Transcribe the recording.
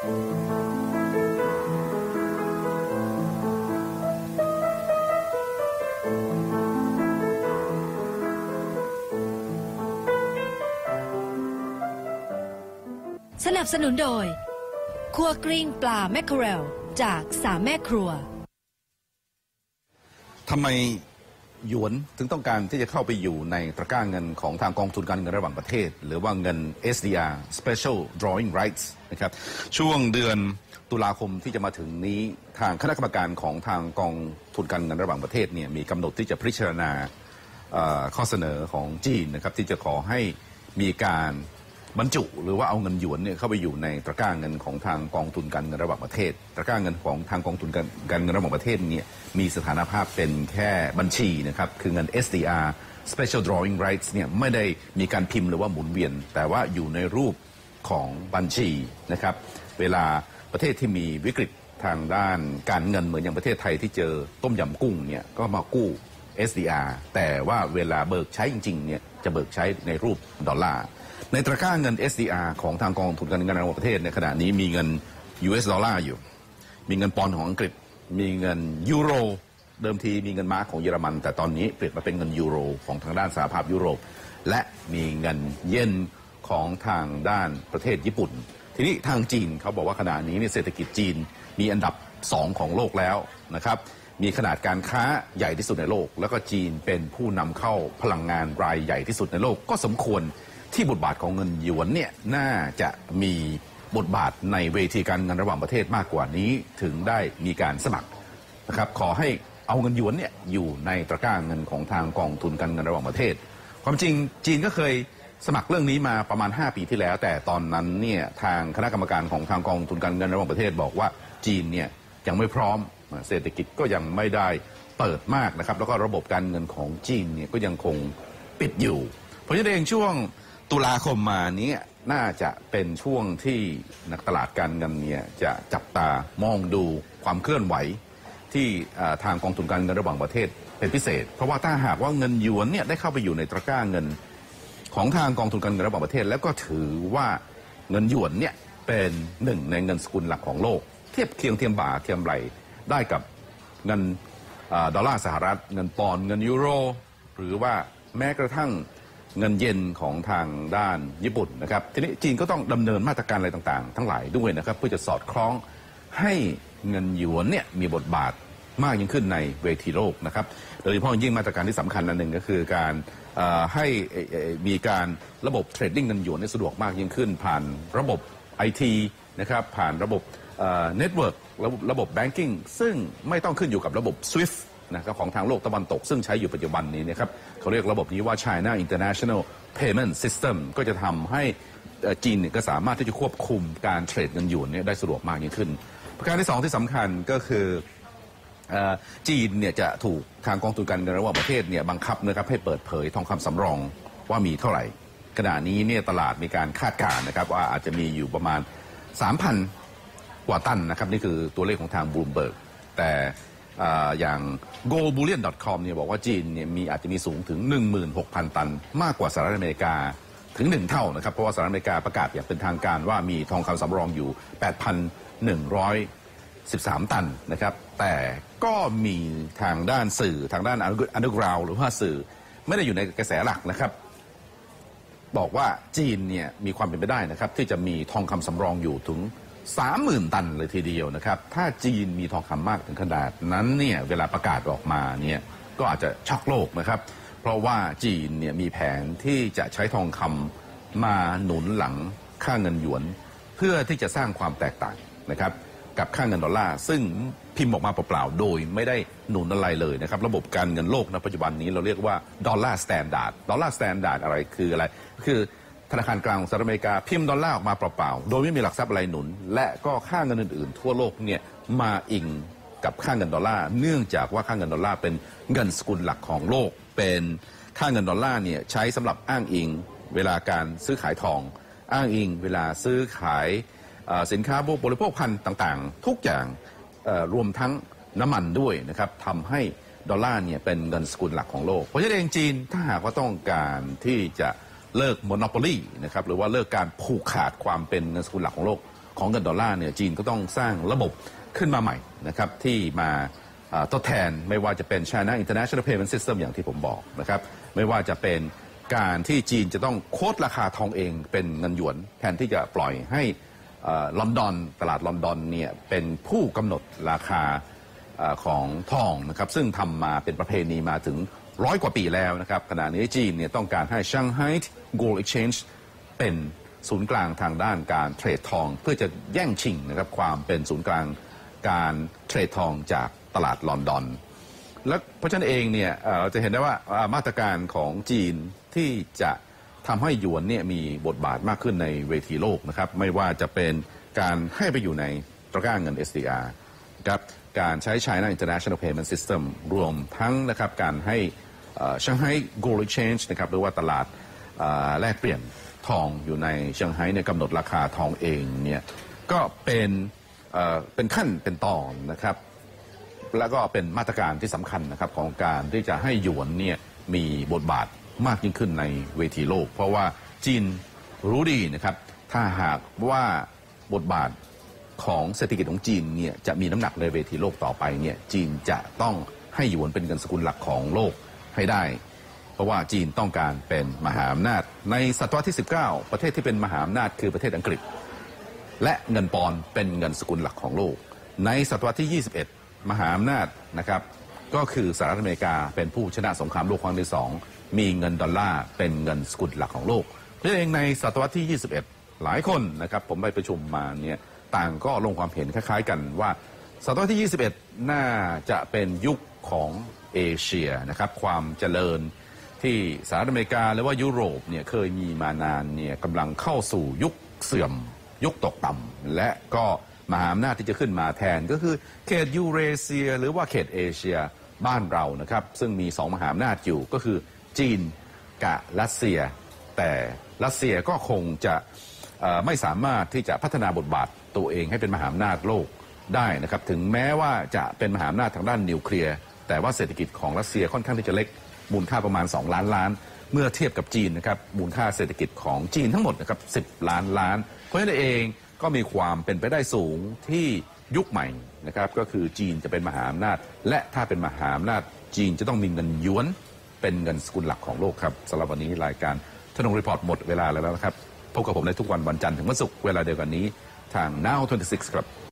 สนับสนุนโดย ครัวกริ้งปลาแมคเคอเรล จากสามแม่ครัว ทำไม หยวนถึงต้องการที่จะเข้าไปอยู่ในตะกร้าเงินของทางกองทุนการเงินระหว่างประเทศ หรือว่าเงิน SDR Special Drawing Rights นะครับช่วงเดือนตุลาคมที่จะมาถึงนี้ทางคณะกรรมการของทางกองทุนการเงินระหว่างประเทศเนี่ยมีกำหนดที่จะพิจารณาข้อเสนอของจีนนะครับที่จะขอให้มีการ บรรจุหรือว่าเอาเงินหยวนเนี่ยเข้าไปอยู่ในตะกร้าเงินของทางกองทุนการเงินระหว่างประเทศตะกร้าเงินของทางกองทุนการเงินระหว่างประเทศเนี่ยมีสถานภาพเป็นแค่บัญชีนะครับคือเงิน SDR Special Drawing Rights เนี่ยไม่ได้มีการพิมพ์หรือว่าหมุนเวียน แต่ว่าอยู่ในรูปของบัญชีนะครับเวลาประเทศที่มีวิกฤตทางด้านการเงินเหมือนอย่างประเทศไทยที่เจอต้มยำกุ้งเนี่ยก็มากู้ SDR แต่ว่าเวลาเบิกใช้จริงๆเนี่ยจะเบิกใช้ในรูปดอลลาร์ ในตะกร้าเงิน SDR ของทางกองทุนการเงินระหว่างประเทศในขณะนี้มีเงิน US ดอลลาร์อยู่ มีเงินปอนด์ของอังกฤษ มีเงินยูโร เดิมทีมีเงินมาร์กของเยอรมัน แต่ตอนนี้เปลี่ยนมาเป็นเงินยูโรของทางด้านสหภาพยุโรป และมีเงินเยนของทางด้านประเทศญี่ปุ่น ทีนี้ทางจีนเขาบอกว่าขณะนี้เนี่ยเศรษฐกิจจีนมีอันดับ 2 ของโลกแล้วนะครับ มีขนาดการค้าใหญ่ที่สุดในโลก แล้วก็จีนเป็นผู้นำเข้าพลังงานรายใหญ่ที่สุดในโลกก็สมควร ที่บทบาทของเงินหยวนเนี่ยน่าจะมีบทบาทในเวทีการเงินระหว่างประเทศมากกว่านี้ถึงได้มีการสมัครนะครับขอให้เอาเงินหยวนเนี่ยอยู่ในตะกร้าเงินของทางกองทุนการเงินระหว่างประเทศ ความจริงจีนก็เคยสมัครเรื่องนี้มาประมาณ 5 ปีที่แล้ว แต่ตอนนั้นเนี่ยทางคณะกรรมการของทางกองทุนการเงินระหว่างประเทศบอกว่าจีนเนี่ยยังไม่พร้อมเศรษฐกิจก็ยังไม่ได้เปิดมากนะครับ แล้วก็ระบบการเงินของจีนเนี่ยก็ยังคงปิดอยู่ เพราะฉะนั้นเองช่วง ตุลาคมมานี้น่าจะเป็นช่วงที่นักตลาดการเงินเนี่ยจะจับตามองดูความเคลื่อนไหว ที่ทางกองทุนการเงินระหว่างประเทศเป็นพิเศษ เพราะว่าถ้าหากว่าเงินหยวนเนี่ยได้เข้าไปอยู่ในตะกร้าเงิน ของทางกองทุนการเงินระหว่างประเทศ แล้วก็ถือว่าเงินหยวนเนี่ยเป็นหนึ่งในเงินสกุลหลักของโลก เทียบเคียงเทียมบ่าเทียมไหลได้กับเงินอดอลลาร์สหรัฐ เงินปอนด์เงินยูโร หรือว่าแม้กระทั่ง เงินเยนของทางด้านญี่ปุ่นนะครับทีนี้จีนก็ต้องดำเนินมาตรการอะไรต่างๆ ทั้งหลายด้วยนะครับเพื่อจะสอดคล้องให้เงินหยวนเนี่ยมีบทบาทมากยิ่งขึ้นในเวทีโลกนะครับ โดยเฉพาะยิ่งมาตรการที่สำคัญอันหนึ่งก็คือการให้มีการระบบเทรดดิ้งเงินหยวนให้สะดวกมากยิ่งขึ้น ผ่านระบบไอทีนะครับผ่านระบบเน็ตเวิร์กระบบระบบแบงกิ้งซึ่งไม่ต้องขึ้นอยู่กับระบบ SWIFT นะครับของทางโลกตะวันตก ซึ่งใช้อยู่ปัจจุบันนี้นะครับเขาเรียกระบบนี้ว่า China International Payment System ก็จะทำให้จีนก็สามารถที่จะควบคุมการเทรดเงินหยวนเนี่ยได้สะดวกมากยิ่งขึ้น ประการที่สองที่สำคัญก็คือจีนเนี่ยจะถูกทางกองทุนการเงินระหว่างประเทศเนี่ยบังคับนะครับให้เปิดเผยทองคำสำรองว่ามีเท่าไหร่ ขณะนี้เนี่ยตลาดมีการคาดการณ์นะครับว่าอาจจะมีอยู่ประมาณ 3,000 กว่าตันนะครับนี่คือตัวเลขของทางบลูมเบิร์กแต่ อย่าง goldbullion.com เนี่ยบอกว่าจีนเนี่ยมีอาจจะมีสูงถึง 16,000 ตัน มากกว่าสหรัฐอเมริกาถึง 1 เท่านะครับ เพราะว่าสหรัฐอเมริกาประกาศอย่างเป็นทางการว่ามีทองคำสำรองอยู่ 8,113 ตันนะครับ แต่ก็มีทางด้านสื่อทางด้านอันดอร์กราวหรือว่าสื่อไม่ได้อยู่ในกระแสหลักนะครับ บอกว่าจีนเนี่ยมีความเป็นไปได้นะครับ ที่จะมีทองคำสำรองอยู่ถึง 30,000 ตันเลยทีเดียวนะครับ ถ้าจีนมีทองคำมากถึงขนาดนั้นเนี่ยเวลาประกาศออกมาเนี่ยก็อาจจะช็อกโลกนะครับ เพราะว่าจีนเนี่ยมีแผนที่จะใช้ทองคำมาหนุนหลังค่าเงินหยวน เพื่อที่จะสร้างความแตกต่างนะครับกับค่าเงินดอลลาร์ซึ่งพิมพ์ออกมาเปล่าๆ โดยไม่ได้หนุนอะไรเลยนะครับ ระบบการเงินโลกณปัจจุบันนี้เราเรียกว่าดอลลาร์สแตนดาร์ดดอลลาร์สแตนดาร์ดอะไรคืออะไร คือ ธนาคารกลางของสหรัฐอเมริกาพิมพ์ดอลลาร์ออกมาเปล่าๆ โดยไม่มีหลักทรัพย์อะไรหนุน และก็ค่าเงินอื่นๆ ทั่วโลกเนี่ยมาอิงกับค่าเงินดอลลาร์ เนื่องจากว่าค่าเงินดอลลาร์เป็นเงินสกุลหลักของโลก เป็นค่าเงินดอลลาร์เนี่ยใช้สำหรับอ้างอิง เวลาการซื้อขายทอง อ้างอิง เวลาซื้อขายสินค้าพวกบริโภคภัณฑ์ต่างๆ ทุกอย่างรวมทั้งน้ำมันด้วยนะครับทำให้ดอลลาร์เนี่ยเป็นเงินสกุลหลักของโลก เพราะฉะนั้นเองจีนถ้าหากว่าต้องการที่จะ เลิกโมโนโปลีนะครับหรือว่าเลิกการผูกขาดความเป็นเงินสกุลหลักของโลกของเงินดอลลาร์เนี่ยจีนก็ต้องสร้างระบบขึ้นมาใหม่นะครับที่มาทดแทนไม่ว่าจะเป็น China International Payment System อย่างที่ผมบอกนะครับไม่ว่าจะเป็นการที่จีนจะต้องโคดราคาทองเองเป็นเงินหยวน แทนที่จะปล่อยให้ลอนดอนตลาดลอนดอนเนี่ยเป็นผู้กำหนดราคา ของทองนะครับซึ่งทำมาเป็นประเพณีมาถึงร้อยกว่าปีแล้วนะครับขณะนี้จีนเนี่ยต้องการให้ Shanghai Gold Exchange เป็นศูนย์กลางทางด้านการเทรดทอง เพื่อจะแย่งชิงนะครับความเป็นศูนย์กลางการเทรดทองจากตลาดลอนดอน และเพราะฉะนั้นเองเนี่ยเราจะเห็นได้ว่ามาตรการของจีนที่จะทำให้หยวนเนี่ยมีบทบาทมากขึ้นในเวทีโลกนะครับไม่ว่าจะเป็นการให้ไปอยู่ในตะกร้าเงิน SDR ครับ การใช้ China International Payment System รวมทั้งนะครับการให้ช่างให้ Gold Exchange นะครับหรือว่าตลาดแลกเปลี่ยนทองอยู่ในเซี่ยงไฮ้เนี่ยกำหนดราคาทองเองเนี่ยก็เป็นเอ่อเป็นขั้นเป็นตอนนะครับ แล้วก็เป็นมาตรการที่สำคัญนะครับของการที่จะให้หยวนเนี่ยมีบทบาทมากยิ่งขึ้นในเวทีโลก เพราะว่าจีนรู้ดีนะครับ ถ้าหากว่าบทบาท ของเศรษฐกิจของจีนเนี่ยจะมีน้ำหนักในเวทีโลกต่อไปเนี่ยจีนจะต้องให้หยวนเป็นเงินสกุลหลักของโลกให้ได้ เพราะว่าจีนต้องการเป็นมหาอำนาจ ในศตวรรษที่ 19 ประเทศที่เป็นมหาอำนาจคือประเทศอังกฤษ และเงินปอนด์เป็นเงินสกุลหลักของโลก ในศตวรรษที่ 21 มหาอำนาจนะครับก็คือสหรัฐอเมริกาเป็นผู้ชนะสงครามโลกครั้งที่สองมีเงินดอลลาร์เป็นเงินสกุลหลักของโลกเพราะเองในศตวรรษที่ 21 หลายคนนะครับผมไปประชุมมาเนี่ย ต่างก็ลงความเห็นคล้าย ๆ กันว่าศตวรรษที่ 21 น่าจะเป็นยุคของเอเชียนะครับความเจริญที่สหรัฐอเมริกาหรือว่ายุโรปเนี่ยเคยมีมานานเนี่ยกำลังเข้าสู่ยุคเสื่อม ยุคตกต่ำและก็มหาอำนาจที่จะขึ้นมาแทนก็คือเขตยูเรเซีย หรือว่าเขตเอเชียบ้านเรานะครับ ซึ่งมีสองมหาอำนาจอยู่ก็คือจีนกับรัสเซีย แต่รัสเซียก็คงจะ ไม่สามารถที่จะพัฒนาบทบาทตัวเองให้เป็นมหาอำนาจโลกได้นะครับถึงแม้ว่าจะเป็นมหาอำนาจทางด้านนิวเคลียร์แต่ว่าเศรษฐกิจของรัสเซียค่อนข้างที่จะเล็กมูลค่าประมาณ 2 ล้านล้าน เมื่อเทียบกับจีนนะครับมูลค่าเศรษฐกิจของจีนทั้งหมดนะครับ10ล้านล้าน เพราะฉะนั้นเองก็มีความเป็นไปได้สูงที่ยุคใหม่นะครับก็คือจีนจะเป็นมหาอำนาจ และถ้าเป็นมหาอำนาจจีนจะต้องมีเงินหยวนเป็นเงินสกุลหลักของโลกครับสำหรับวันนี้รายการทนงรีพอร์ตหมดเวลาแล้วนะครับ พบกับผมในทุกวันวันจันทร์ถึงวันศุกร์เวลาเดียวกันนี้ทาง Now 26 ครับ